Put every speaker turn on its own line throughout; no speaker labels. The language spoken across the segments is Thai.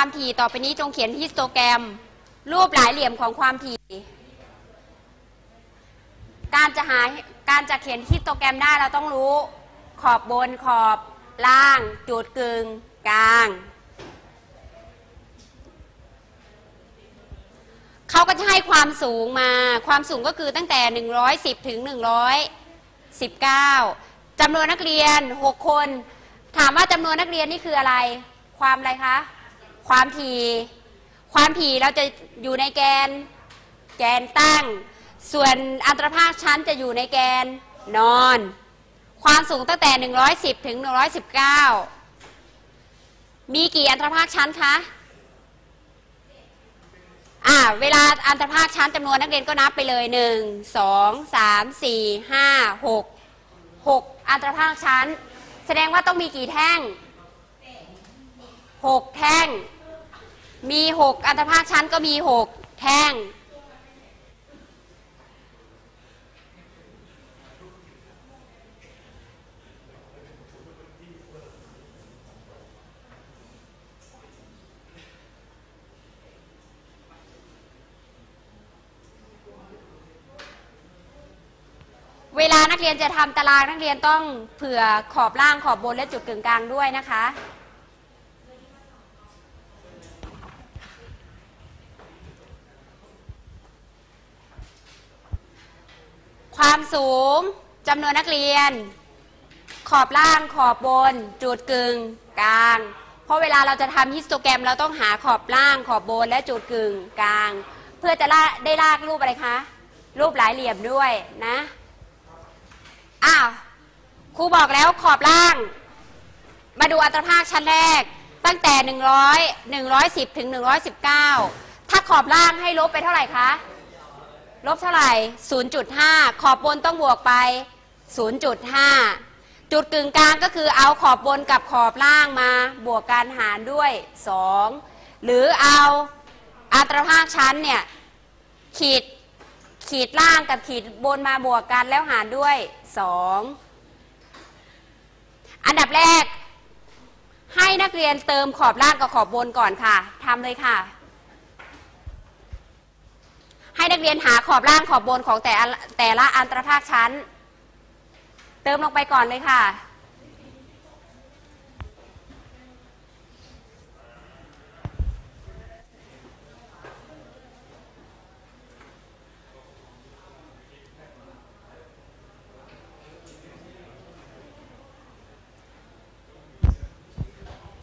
ความถี่ต่อไปนี้จงเขียนฮิสโตแกรม รูปหลายเหลี่ยมของความถี่ การจะหาการจะเขียนฮิสโตแกรมได้เราต้องรู้ ขอบบนขอบล่าง จุดกึ่งกลางเขาก็จะให้ความสูงมา ความสูงก็คือตั้งแต่ 110 ถึง 119จำนวนนักเรียน 6 คน ถามว่าจำนวนนักเรียนนี่คืออะไร ความอะไรคะ ความถี่ ความถี่เราจะอยู่ในแกน แกนตั้ง ส่วนอัตราภาคชั้นจะอยู่ในแกนนอน ความสูงตั้งแต่ 110 ถึง 119 มีกี่อัตราภาคชั้นคะอ่าเวลาอันตรภาคชั้นจำนวนนักเรียนก็นับไปเลย 1 2 3 4 5 6 6 อันตรภาคชั้น แสดงว่าต้องมีกี่แท่ง 6 แท่ง มี6อัตรภาคชั้นก็มี6แท่ง เวลานักเรียนจะทำตารางนักเรียนต้องเผื่อขอบล่างขอบบนและจุดกึ่งกลางด้วยนะคะ ความ สูงจำนวนนักเรียน ขอบล่างขอบบน จุดกึ่งกลาง เพราะเวลาเราจะทำฮิสโตแกรม เราต้องหาขอบล่างขอบบนและจุดกึ่งกลาง เพื่อจะละได้ลากรูปอะไรคะ รูปหลายเหลี่ยมด้วยนะอ้าวครูบอกแล้วขอบล่าง มาดูอัตราภาคชั้นแรก ตั้งแต่ 100 110 ถึง 119 ถ้าขอบล่างให้ลบไปเท่าไหร่คะ ลบเท่าไหร่ 0.5 ขอบบนต้องบวกไป 0.5 จุดกึ่งกลางก็คือเอาขอบบนกับขอบล่างมา บวกกันหารด้วย 2 หรือเอาอัตราภาคชั้นเนี่ยขีดขีดล่างกับขีดบนมาบวกกันแล้วหารด้วย 2 อันดับแรกให้นักเรียนเติมขอบล่างกับขอบบนก่อนค่ะทำเลยค่ะ ให้นักเรียนหาขอบล่างขอบบนของแต่ละแต่ละอันตรภาคชั้น เติมลงไปก่อนเลยค่ะ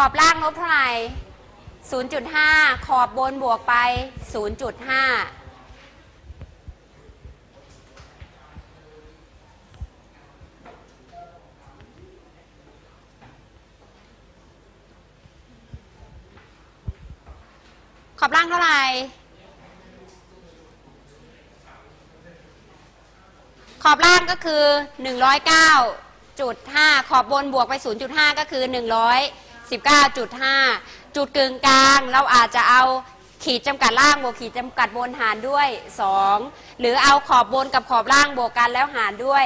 ขอบล่างลบเท่าไหร่0.5 ขอบบนบวกไป 0.5 ขอบล่างเท่าไหร่ขอบล่างก็คือ 109.5 ขอบบนบวกไป 0.5 ก็คือ 119.5 จุดกึ่งกลาง เราอาจจะเอาขีดจำกัดล่างบวกขีดจำกัดบนหารด้วย 2 หรือเอาขอบบนกับขอบล่างบวกกันแล้วหารด้วย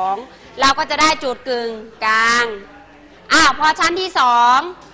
2 เราก็จะได้จุดกึ่งกลางอ้าวพอชั้นที่ 2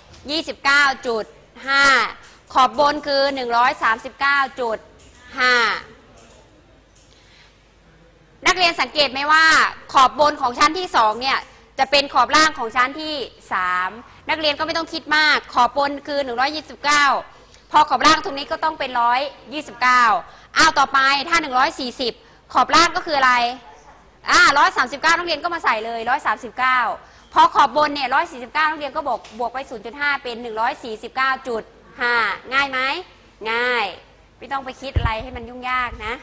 29.5 ขอบบนคือ 139.5 นักเรียนสังเกตไหมว่า ขอบบนของชั้นที่ 2 เนี่ย จะเป็นขอบล่างของชั้นที่ 3 นักเรียนก็ไม่ต้องคิดมาก ขอบบนคือ 129 พอขอบล่างตรงนี้ก็ต้องเป็น 129 เอาต่อไปถ้า 140 ขอบล่างก็คืออะไรอ่า139 นักเรียนก็มาใส่เลย 139 พอขอบบนเนี่ยร้อยสี่สิบเก้านักเรียนก็บวกบวกไปศูนย์จุดห้าเป็นหนึ่งร้อยสี่สิบเก้าจุดห้าง่ายไหม ง่าย ไม่ต้องไปคิดอะไรให้มันยุ่งยากนะ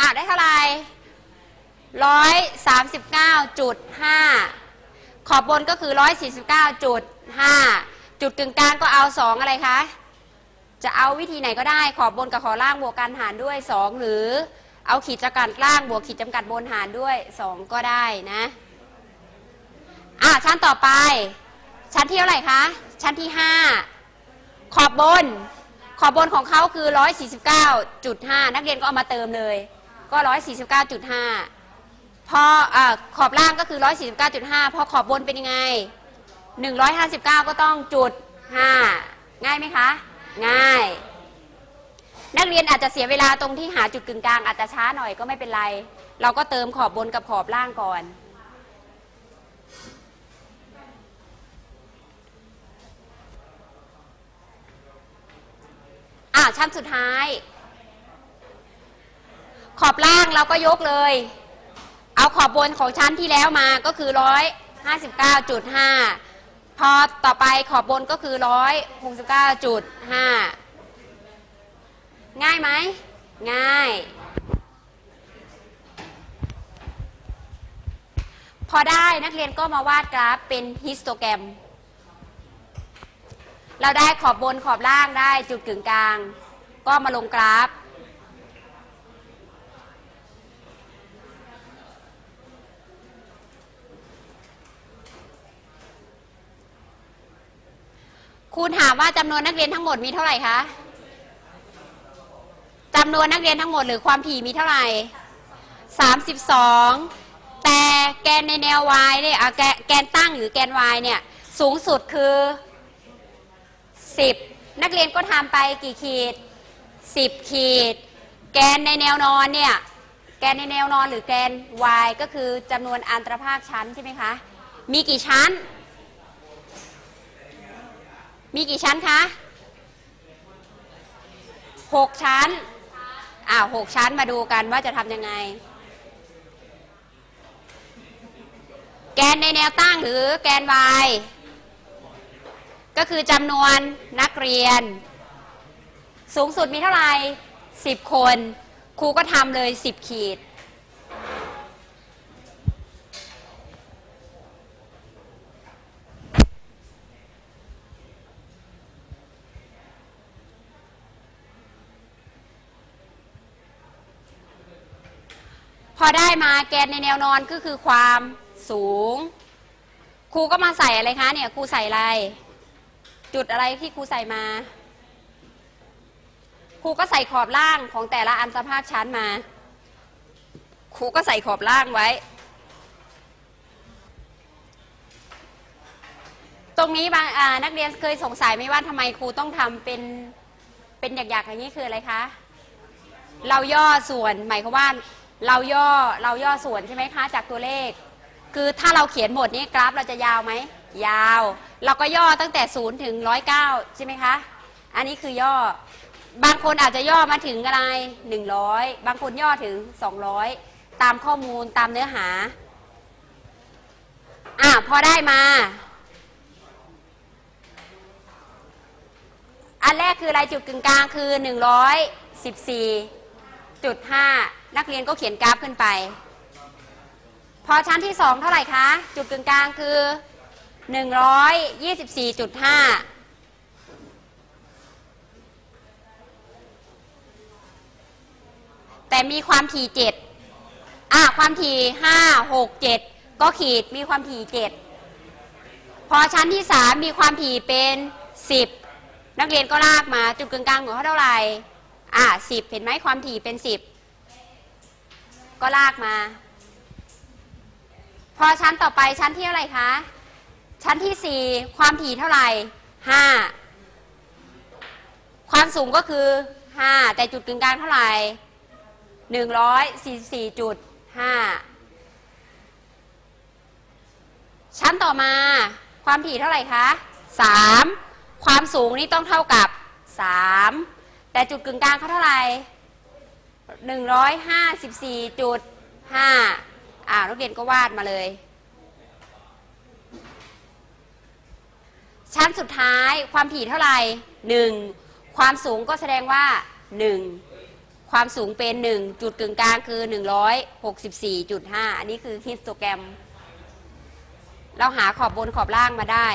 อะ ได้เท่าไหร่ ร้อยสามสิบเก้าจุดห้าขอบบนก็คือร้อยสี่สิบเก้าจุดห้าจุดกึ่งกลางก็เอาสองอะไรคะ จะเอาวิธีไหนก็ได้ขอบบนกับขอล่างบวกกันหารด้วยสองหรือเอาขีดจำกัดล่างบวกขีดจำกัดบนหารด้วยสองก็ได้นะอะชั้นต่อไป ชั้นที่เท่าไหร่คะ ชั้นที่ห้าขอบบน ขอบบนของเขาคือ 149.5 นักเรียนก็เอามาเติมเลย ก็ 149.5 พออขอบล่างก็คือ 149.5 พอขอบบนเป็นยังไง 159 ก็ต้องจุด 5 ง่ายไหมคะ ง่าย นักเรียนอาจจะเสียเวลาตรงที่หาจุดกึ่งกลางอาจจะช้าหน่อยก็ไม่เป็นไร เราก็เติมขอบบนกับขอบล่างก่อนอะชั้นสุดท้าย ขอบล่างเราก็ยกเลย เอาขอบบนของชั้นที่แล้วมาก็คือร้อยห้าสิบเก้าจุดห้าพอต่อไปขอบบนก็คือร้อยหกสิบเก้าจุดห้าง่ายไหม ง่าย พอได้นักเรียนก็มาวาดกราฟเป็นฮิสโตแกรม เราได้ขอบบนขอบล่างได้จุดกึ่งกลาง ก็มาลงกราฟ ค รูถามว่าจำนวนนักเรียนทั้งหมดมีเท่าไหร่คะจำนวนนักเรียนทั้งหมดหรือความถี่มีเท่าไหร่32 แต่แกนในแนว y เนี่ยแกแกนตั้งหรือแกน y เนี่ยสูงสุดคือ 10 นักเรียนก็ทำไปกี่ขีด 10 ขีด แกนในแนวนอนเนี่ยแกนในแนวนอนหรือแกน y ก็คือจำนวนอันตรภาคชั้นใช่ไหมคะ มีกี่ชั้น มีกี่ชั้นคะ6ชั้น อ่าหกชั้นมาดูกันว่าจะทำยังไง แกนในแนวตั้งหรือแกน y ก็คือจำนวนนักเรียน สูงสุดมีเท่าไหร่10 คน ครูก็ทำเลย 10 ขีด พอได้มาแกนในแนวนอนก็คือความสูง ครูก็มาใส่อะไรคะเนี่ยครูใส่อะไร จุดอะไรที่ครูใส่มาครูก็ใส่ขอบล่างของแต่ละอันสภาคชั้นมา ครูก็ใส่ขอบล่างไว้ ตรงนี้บางนักเรียนเคยสงสัยไหมว่าทำไมครูต้องทำเป็นเป็นหยักๆอย่างนี้คืออะไรคะ เราย่อส่วนหมายความว่า เราย่อเราย่อส่วนใช่ไหมคะจากตัวเลข คือถ้าเราเขียนหมดนี้กราฟเราจะยาวไหมยาว เราก็ย่อตั้งแต่ศูนย์ถึงร้อยเก้าใช่ไหมคะ อันนี้คือย่อบางคนอาจจะย่อมาถึงอะไรหนึ่งร้อยบางคนย่อถึงสองร้อยตามข้อมูลตามเนื้อหาอะพอได้มา อันแรกคืออะไรจุดกึ่งกลางคือ114.5นั นักเรียนก็เขียนกราฟขึ้นไป พอชั้นที่ 2 เท่าไหร่คะ จุดกึ่งกลางคือ 124.5แต่มีความถี่เจ็ดอะความถี่ห้าหกเจ็ดก็ขีดมีความถี่เจ็ดพอชั้นที่สามมีความถี่เป็นสิบนักเรียนก็ลากมาจุดกึ่งกลางของเขาเท่าไหร่ อะสิบเห็นไหมความถี่เป็นสิบ ก็ลากมา พอชั้นต่อไปชั้นที่เท่าไรคะ ชั้นที่สี่ความถี่เท่าไหร่ห้าความสูงก็คือ 5 แต่จุดกึ่งกลางเท่าไหร่144.5 ชั้นต่อมา ความถี่เท่าไหร่คะ3 ความสูงนี่ต้องเท่ากับ 3 แต่จุดกึ่งกลางเขาเท่าไหร่ 154.5อ่านักเรียนก็วาดมาเลย ชั้นสุดท้ายความถี่เท่าไหร่ 1 ความสูงก็แสดงว่า 1 ความสูงเป็น 1 จุดกึ่งกลางคือ 164.5 อันนี้คือฮิสโตแกรม เราหาขอบบนขอบล่างมาได้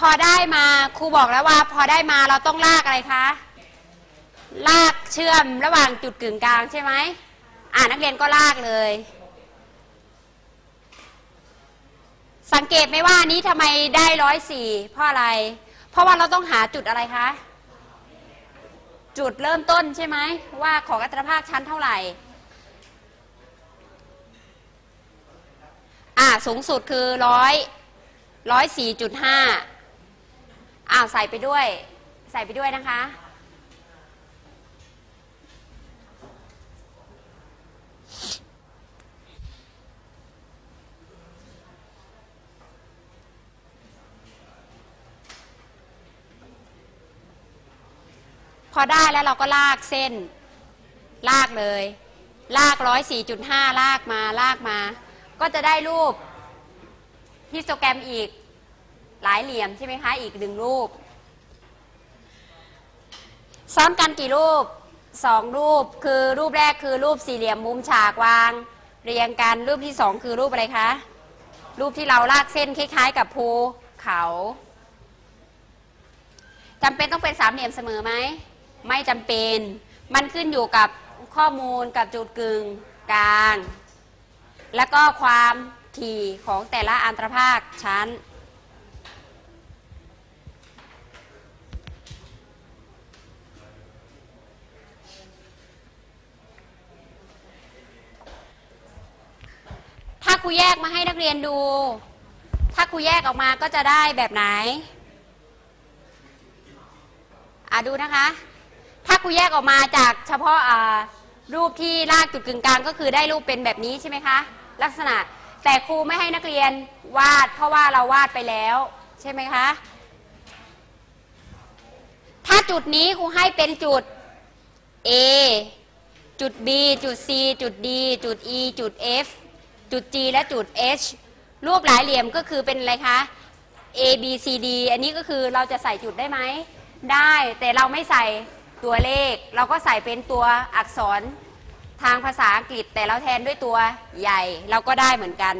พอได้มาครูบอกแล้วว่า พอได้มาเราต้องลากอะไรคะ ลากเชื่อมระหว่างจุดกึ่งกลางใช่ไหมอ่านักเรียนก็ลากเลย สังเกตไหมว่านนี้ทำไมได้ร้อยสี่เพราะอะไร เพราะว่าเราต้องหาจุดอะไรคะจุดเริ่มต้นใช่ไหมว่าของอัตราภาคชั้นเท่าไหร่ อ่าสูงสุดคือร้อยร้อยสี่จุดห้า อ้าวใส่ไปด้วย ใส่ไปด้วยนะคะ พอได้แล้วเราก็ลากเส้น ลากเลย ลากร้อยสี่จุดห้าลากมาลากมา ก็จะได้รูปฮิสโตแกรมอีก หลายเหลี่ยมใช่ไหมคะอีกหนึ่งรูป ซ้อนกันกี่รูปสองรูปคือรูปแรกคือรูปสี่เหลี่ยมมุมฉากวาง เรียงกันรูปที่สองคือรูปอะไรคะรูปที่เราลากเส้นคล้ายๆ กับภูเขาจำเป็นต้องเป็นสามเหลี่ยมเสมอไหมไม่จำเป็น มันขึ้นอยู่กับข้อมูลกับจุดกึ่งกลาง แล้วก็ความถี่ของแต่ละอันตรภาคชั้น รูแยกมาให้นักเรียนดู ถ้าครูแยกออกมาก็จะได้แบบไหน อะดูนะคะ ถ้าครูแยกออกมาจากเฉพาะอ่ารูปที่ลากจุดกึ่งกลางก็คือได้รูปเป็นแบบนี้ใช่ไหมคะ ลักษณะแต่ครูไม่ให้นักเรียนวาด เพราะว่าเราวาดไปแล้ว ใช่ไหมคะ ถ้าจุดนี้ครูให้เป็นจุด A จุด B จุด C จุด D จุด E จุด F จุด G และจุด H รูปหลายเหลี่ยมก็คือเป็นอะไรคะ A B C D อันนี้ก็คือเราจะใส่จุดได้ไหม ได้แต่เราไม่ใส่ตัวเลข เราก็ใส่เป็นตัวอักษรทางภาษาอังกฤษ แต่เราแทนด้วยตัวใหญ่เราก็ได้เหมือนกัน